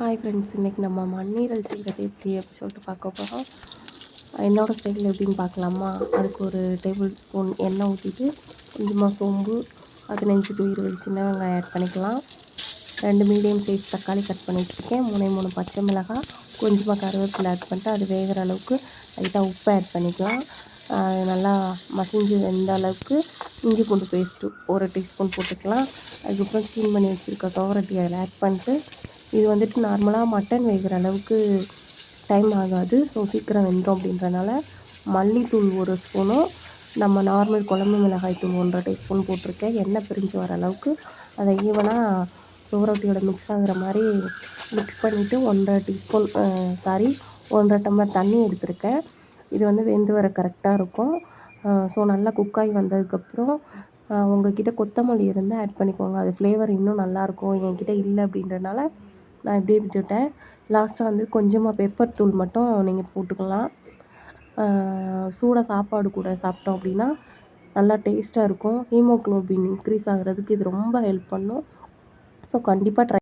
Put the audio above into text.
Hi friends இன்றைக்கி நம்ம மண்ணீரல் செய்கிறது எப்படி அப்படி சொல்லிட்டு பார்க்க போகிறோம் என்னோடய ஸ்டைல் எப்படின்னு பார்க்கலாமா? அதுக்கு ஒரு டேபிள் ஸ்பூன் எண்ணெய் ஊற்றிட்டு கொஞ்சமாக சோம்பு பதினஞ்சு டு இருபது சின்ன வெங்காயம் ஆட் பண்ணிக்கலாம். ரெண்டு மீடியம் சைஸ் தக்காளி கட் பண்ணி வச்சுருக்கேன். மூணே மூணு பச்சை மிளகாய் கொஞ்சமாக கருவேப்பிலை ஆட் பண்ணிட்டு அது வேகிற அளவுக்கு லைட்டாக உப்பு ஆட் பண்ணிக்கலாம். நல்லா மசிஞ்சு வெந்த அளவுக்கு இஞ்சி பூண்டு பேஸ்ட்டு ஒரு டீஸ்பூன் போட்டுக்கலாம். அதுக்கப்புறம் க்ளீன் பண்ணி வச்சுருக்க துவரட்டி அதில் ஆட் பண்ணிட்டு இது வந்துட்டு நார்மலாக மட்டன் வேகிற அளவுக்கு டைம் ஆகாது. ஸோ சீக்கிரம் வெந்துடும் அப்படின்றனால மல்லித்தூள் ஒரு ஸ்பூனும் நம்ம நார்மல் குழம்பு மிளகாய் தூள் ஒன்றரை டீஸ்பூன் போட்டிருக்கேன். எண்ணெய் பிரிஞ்சு வர அளவுக்கு அதை ஈவனாக சோறொட்டியோட மிக்ஸ் ஆகிற மாதிரி மிக்ஸ் பண்ணிவிட்டு ஒன்றரை டீஸ்பூன் சாரி ஒன்றரை டம்ளர் தண்ணி எடுத்திருக்கேன். இது வந்து வெந்து வர கரெக்டாக இருக்கும். ஸோ நல்லா குக்காகி வந்ததுக்கப்புறம் உங்கள்கிட்ட கொத்தமல்லி இருந்தால் ஆட் பண்ணிக்கோங்க. அது ஃப்ளேவர் இன்னும் நல்லாயிருக்கும் என்கிட்ட இல்லை அப்படின்றனால நான் இப்படியே விட்டுட்டேன் லாஸ்ட்டாக வந்து கொஞ்சமாக பெப்பர் தூள் மட்டும் நீங்கள் போட்டுக்கலாம். சூடாக சாப்பாடு கூட சாப்பிட்டோம் அப்படின்னா நல்லா டேஸ்ட்டாக இருக்கும். ஹீமோக்ளோபின் இன்க்ரீஸ் ஆகிறதுக்கு இது ரொம்ப ஹெல்ப் பண்ணும். ஸோ கண்டிப்பாக ட்ரை